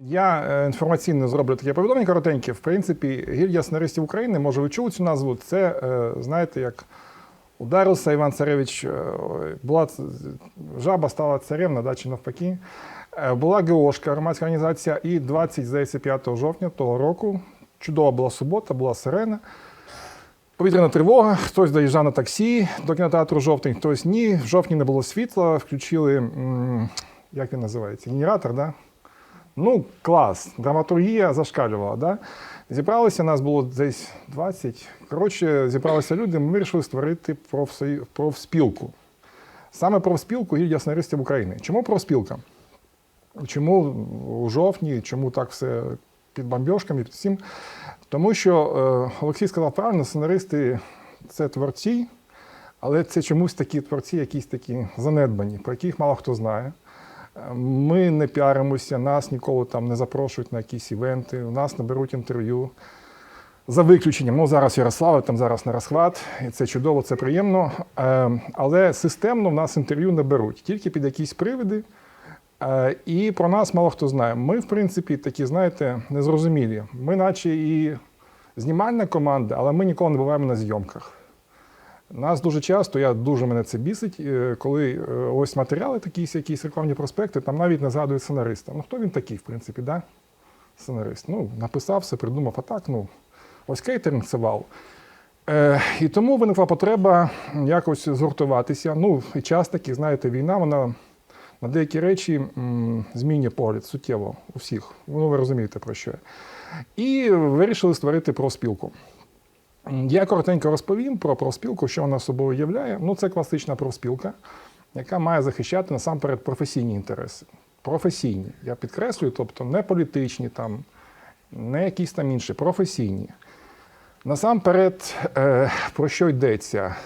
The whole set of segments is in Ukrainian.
Я е, інформаційно зроблю таке повідомлення коротеньке. В принципі, гільдія сценаристів України, може, ви чули цю назву. Це, е, знаєте, як ударився Іван Царевич, е, була жаба стала царевна, да, чи навпаки. Була ГОшка, громадська організація, і 20, здається, 5 жовтня того року. Чудова була субота, була сирена. Повітряна тривога, хтось доїжджав на таксі до кінотеатру жовтень, хтось ні. В жовтні не було світла, включили, як він називається, генератор, да? Ну, клас, драматургія зашкалювала. Да? Зібралися, нас було десь 20. Коротше, зібралися люди, ми вирішили створити профсою- профспілку. Саме профспілку гільдія сценаристів України. Чому профспілка? Чому у жовтні, чому так все під бомбьошками, під всім? Тому що е, Олексій сказав правильно, сценаристи це творці, але це чомусь такі творці, якісь такі занедбані, про яких мало хто знає. Ми не піаримося, нас ніколи там не запрошують на якісь івенти, у нас не беруть інтерв'ю. За виключенням, ну зараз Ярослава, там зараз на розхват, і це чудово, це приємно. Е, але системно в нас інтерв'ю не беруть, тільки під якісь привиди. Е, І про нас мало хто знає. Ми, в принципі, такі, знаєте, незрозумілі. Ми, наче і знімальна команда, але ми ніколи не буваємо на зйомках. Нас дуже часто, я дуже мене це бісить, е, коли е, ось матеріали, такі, якісь рекламні проспекти, там навіть не згадують сценариста. Ну, хто він такий, в принципі, да? сценарист? Ну, написав все, придумав, а так, ну, ось кейтеринг це вау. Е, і тому виникла потреба якось згуртуватися. Ну, і час такий, знаєте, війна, вона на деякі речі змінює погляд суттєво у всіх. Ну, ви розумієте про що. І вирішили створити профспілку. Я коротенько розповім про профспілку, що вона собою являє. Ну, це класична профспілка, яка має захищати насамперед професійні інтереси. Професійні. Я підкреслюю, тобто не політичні, там, не якісь там інші, професійні. Насамперед, е, про що йдеться?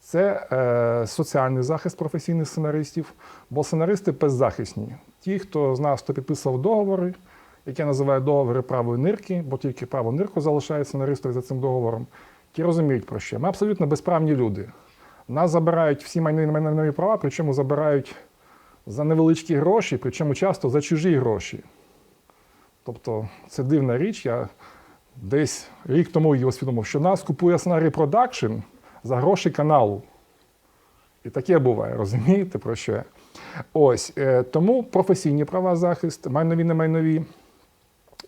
Це е, соціальний захист професійних сценаристів, бо сценаристи беззахисні. Ті, хто з нас, хто підписував договори, які я називаю договори правої нирки, бо тільки праву нирку залишає сценаристів за цим договором, ті розуміють про що. Ми абсолютно безправні люди. Нас забирають всі майнові майнові права, причому забирають за невеличкі гроші, причому часто за чужі гроші. Тобто це дивна річ. Я десь рік тому її усвідомив, що нас купує сценарій продакшн за гроші каналу. І таке буває, розумієте, про що? Ось е, тому професійні права захист, майнові, не майнові,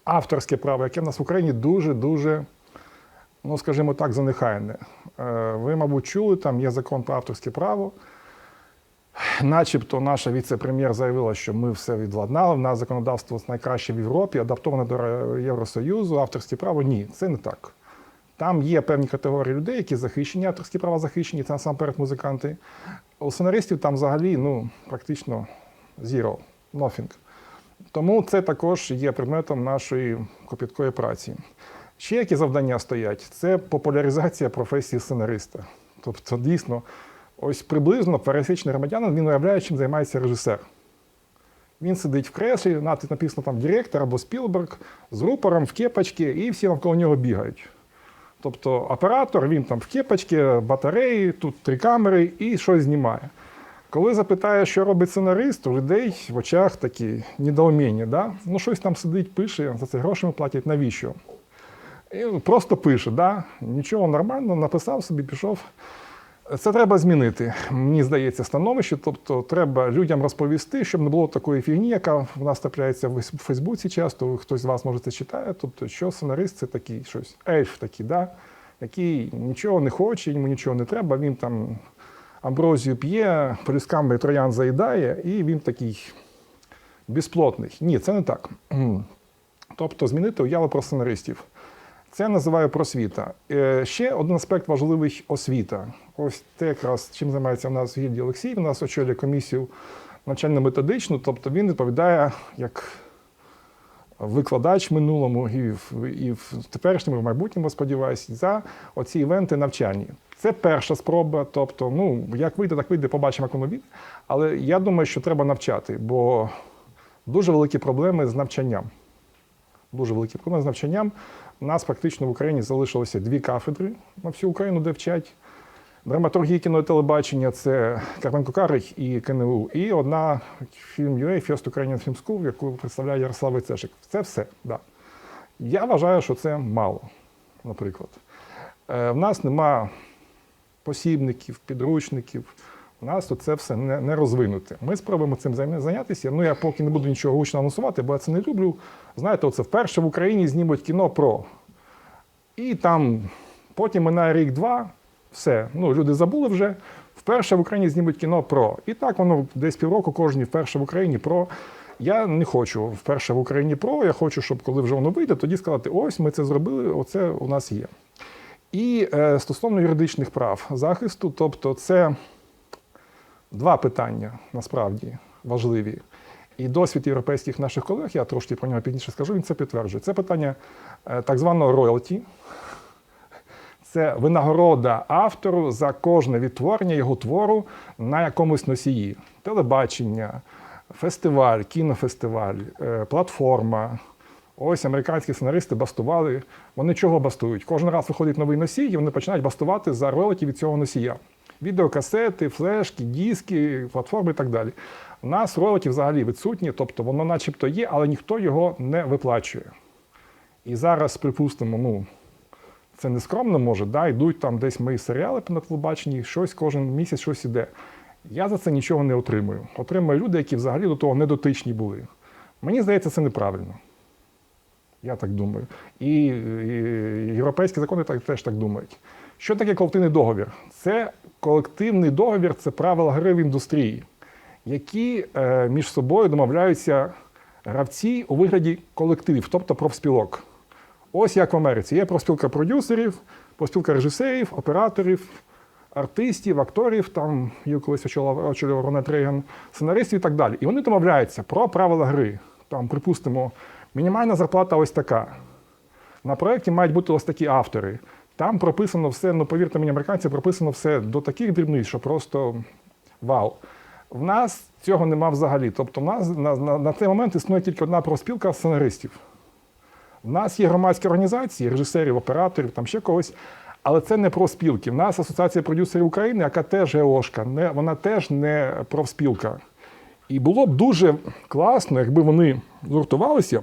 авторське право, яке в нас в Україні дуже-дуже, ну скажімо так, занехайне. Е, ви, мабуть, чули, там є закон про авторське право. Начебто наша віце-прем'єр заявила, що ми все відладнали, в нас законодавство найкраще в Європі, адаптоване до Євросоюзу, авторське право. Ні, це не так. Там є певні категорії людей, які захищені, авторські права захищені, це насамперед музиканти. У сценаристів там взагалі ну, практично zero, nothing. Тому це також є предметом нашої копіткої праці. Ще які завдання стоять? Це популяризація професії сценариста. Тобто, дійсно, ось приблизно пересічний громадянин він уявляє, чим займається режисер. Він сидить в креслі, написано там директор або Спілберг з рупором в кепочці, і всі навколо нього бігають. Тобто оператор, він там в кепочці, батареї, тут три камери і щось знімає. Коли запитає, що робить сценарист, у людей в очах такі недоуміння. Да? Ну, щось там сидить, пише, за це гроші платять, навіщо? І просто пише, да? нічого нормально, написав собі, пішов. Це треба змінити, мені здається, становище. Тобто, треба людям розповісти, щоб не було такої фігні, яка в нас трапляється в Фейсбуці часто. Хтось з вас може це читає. Тобто, що сценарист це такий щось, ельф такий, да? який нічого не хоче, йому нічого не треба. Він там амброзію п'є, полюсками троян заїдає, і він такий безплотний. Ні, це не так. Тобто, змінити уяву про сценаристів. Це я називаю просвіта. Е, Ще один аспект важливий освіта. Ось те, якраз чим займається в нас Гільдій Олексій. У нас очолює комісію навчально-методичну, тобто він відповідає як викладач в минулому і в, і в теперішньому, і в майбутньому, сподіваюся, за оці івенти навчальні. Це перша спроба. Тобто, ну як вийде, так вийде, побачимо, як воно вийде. Але я думаю, що треба навчати, бо дуже великі проблеми з навчанням. Дуже великі проблеми з навчанням. У нас практично в Україні залишилося дві кафедри на всю Україну, де вчать. драматургії кіно і телебачення це Карпенко Карих і КНУ. І одна фільм UA First Ukrainian Film School, яку представляє Ярослав Войцешик. Це все. Да. Я вважаю, що це мало, наприклад. Е, в нас нема посібників, підручників. У нас тут це все не, не розвинуте. Ми спробуємо цим зайня- зайнятися. Ну, я поки не буду нічого гучно анонсувати, бо я це не люблю. Знаєте, оце вперше в Україні знімуть кіно про. І там потім минає рік-два, все. Ну, люди забули вже. Вперше в Україні знімуть кіно про. І так воно десь півроку кожні вперше в Україні про. Я не хочу вперше в Україні про. Я хочу, щоб коли вже воно вийде, тоді сказати: ось ми це зробили, оце у нас є. І е, стосовно юридичних прав захисту, тобто це два питання насправді важливі. І досвід європейських наших колег, я трошки про нього пізніше скажу, він це підтверджує. Це питання е, так званого роялті. Це винагорода автору за кожне відтворення його твору на якомусь носії. Телебачення, фестиваль, кінофестиваль, е, платформа. Ось американські сценаристи бастували. Вони чого бастують? Кожен раз виходить новий носій, і вони починають бастувати за роялті від цього носія. Відеокасети, флешки, диски, платформи і так далі. У нас роялті взагалі відсутні, тобто воно начебто є, але ніхто його не виплачує. І зараз, припустимо, ну, це не скромно може, да, йдуть там десь мої серіали на телебаченні, щось кожен місяць щось іде. Я за це нічого не отримую. Отримую люди, які взагалі до того не дотичні були. Мені здається, це неправильно. Я так думаю. І, і європейські закони так, теж так думають. Що таке колективний договір? Це колективний договір це правила гри в індустрії, які е, між собою домовляються гравці у вигляді колективів, тобто профспілок. Ось як в Америці. Є профспілка продюсерів, профспілка режисерів, операторів, артистів, акторів, там її колись очолював Рональд Рейган, сценаристів і так далі. І вони домовляються про правила гри. Там, припустимо, мінімальна зарплата ось така. На проєкті мають бути ось такі автори. Там прописано все, ну повірте мені, американці, прописано все до таких дрібниць, що просто вау. В нас цього нема взагалі. Тобто, в нас на, на, на цей момент існує тільки одна профспілка сценаристів. У нас є громадські організації, режисерів, операторів, там ще когось, але це не профспілки. В нас Асоціація продюсерів України, яка теж ГОшка, не, вона теж не профспілка. І було б дуже класно, якби вони згуртувалися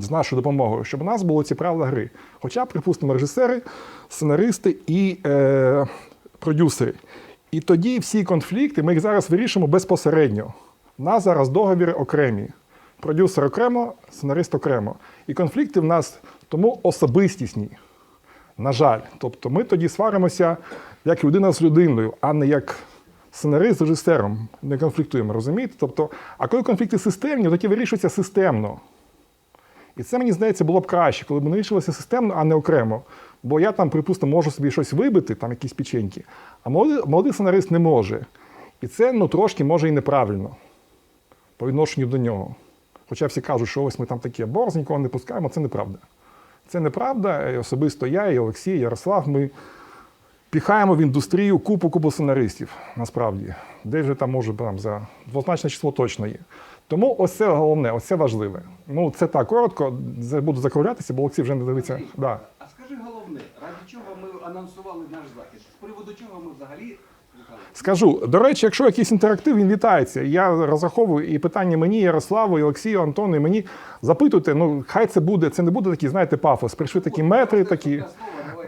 з нашою допомогою, щоб у нас були ці правила гри. Хоча припустимо, режисери, сценаристи і е, продюсери. І тоді всі конфлікти ми їх зараз вирішимо безпосередньо. У нас зараз договіри окремі. Продюсер окремо, сценарист окремо. І конфлікти в нас тому особистісні. На жаль. Тобто ми тоді сваримося як людина з людиною, а не як сценарист з режисером. Не конфліктуємо, розумієте? Тобто, а коли конфлікти системні, тоді вирішуються системно. І це, мені здається, було б краще, коли б вони вирішилися системно, а не окремо. Бо я там, припустимо, можу собі щось вибити, там якісь печеньки, а молодий сценарист не може. І це ну, трошки може і неправильно по відношенню до нього. Хоча всі кажуть, що ось ми там такі борз, нікого не пускаємо, це неправда. Це неправда. І особисто я, і Олексій, і Ярослав, ми піхаємо в індустрію купу купу сценаристів, насправді. Де вже там може там за двозначне число точно є. Тому ось це головне, ось це важливе. Ну, це так коротко, буду закруглятися, бо Олексій вже не дивиться. Андрій, Да. А скажи головне, ради чого ми анонсували наш захід? З приводу чого ми взагалі? Скажу, до речі, якщо якийсь інтерактив, він вітається. Я розраховую і питання мені, Ярославу, і Олексію, Антону, і мені запитуйте, ну хай це буде, це не буде такий, знаєте, пафос. Прийшли такі метри, такі.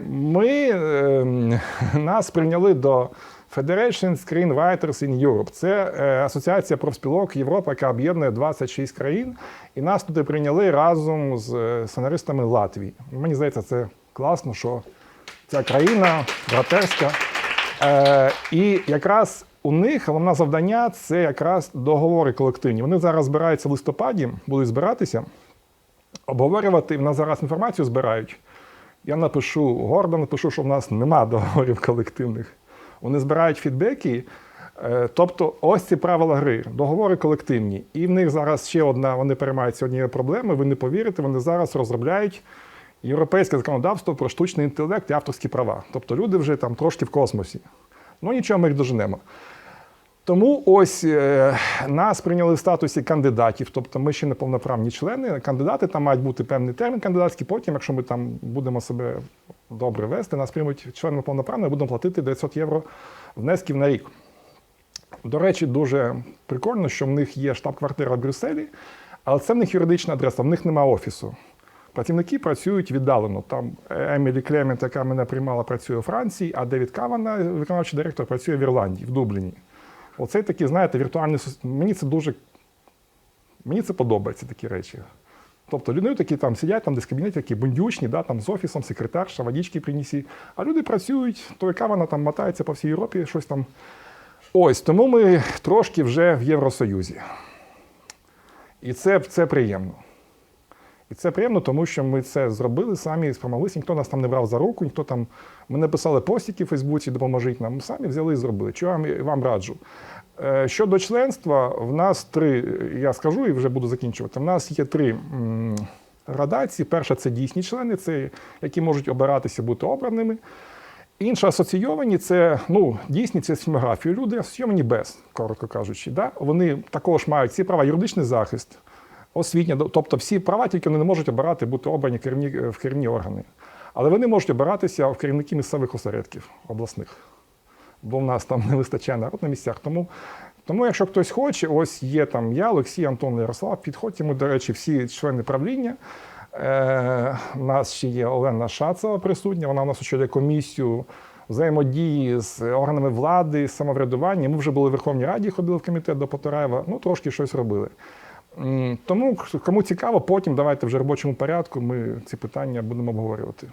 Ми е, нас прийняли до Federation Screenwriters in Europe. Це е, асоціація профспілок Європи, яка об'єднує 26 країн. І нас туди прийняли разом з е, сценаристами Латвії. Мені здається, це класно, що ця країна братерська. Е, і якраз у них головне завдання це якраз договори колективні. Вони зараз збираються в листопаді, будуть збиратися, обговорювати. В нас зараз інформацію збирають. Я напишу гордо, напишу, що в нас нема договорів колективних. Вони збирають фідбеки. Е, Тобто, ось ці правила гри, договори колективні. І в них зараз ще одна, вони переймаються однією проблемою. Ви не повірите, вони зараз розробляють європейське законодавство про штучний інтелект і авторські права. Тобто люди вже там трошки в космосі. Ну нічого, ми їх доженемо. Тому ось е, нас прийняли в статусі кандидатів, тобто ми ще не повноправні члени. Кандидати там мають бути певний термін кандидатський. Потім, якщо ми там будемо себе добре вести, нас приймуть членами повноправними, будемо платити 900 євро внесків на рік. До речі, дуже прикольно, що в них є штаб-квартира в Брюсселі, але це в них юридична адреса, в них немає офісу. Працівники працюють віддалено. Там Емілі Клемент, яка мене приймала, працює у Франції, а Девід Кавана, виконавчий директор, працює в Ірландії, в Дубліні. Оце такий, знаєте, віртуальний сус- Мені це дуже мені це подобається такі речі. Тобто люди такі там сидять, там десь кабінеті, такі бундючні, да, там з офісом, секретарша, водички принесі. А люди працюють, то яка вона там мотається по всій Європі, щось там. Ось, тому ми трошки вже в Євросоюзі. І це, це приємно. І це приємно, тому що ми це зробили самі, спромоглися, ніхто нас там не брав за руку, ніхто там. Ми не писали постіки в Фейсбуці, допоможіть нам. Ми самі взяли і зробили. Що я вам, раджу? Е, Щодо членства, в нас три, я скажу і вже буду закінчувати. В нас є три градації. Перша це дійсні члени, це які можуть обиратися, бути обраними. Інша асоційовані це ну, дійсні це сімографію. Люди асоційовані без, коротко кажучи. Да? Вони також мають ці права, юридичний захист, освітня, тобто всі права, тільки вони не можуть обирати бути обрані керівні, в керівні органи. Але вони можуть обиратися в керівники місцевих осередків обласних. Бо в нас там не вистачає народ на місцях. Тому, тому якщо хтось хоче, ось є там я, Олексій, Антон, Ярослав, підходьте, ми, до речі, всі члени правління. Е, у нас ще є Олена Шацова присутня, вона у нас очолює комісію взаємодії з органами влади, самоврядування. Ми вже були в Верховній Раді, ходили в комітет до Потораєва, ну трошки щось робили. Тому, кому цікаво, потім давайте вже робочому порядку ми ці питання будемо обговорювати.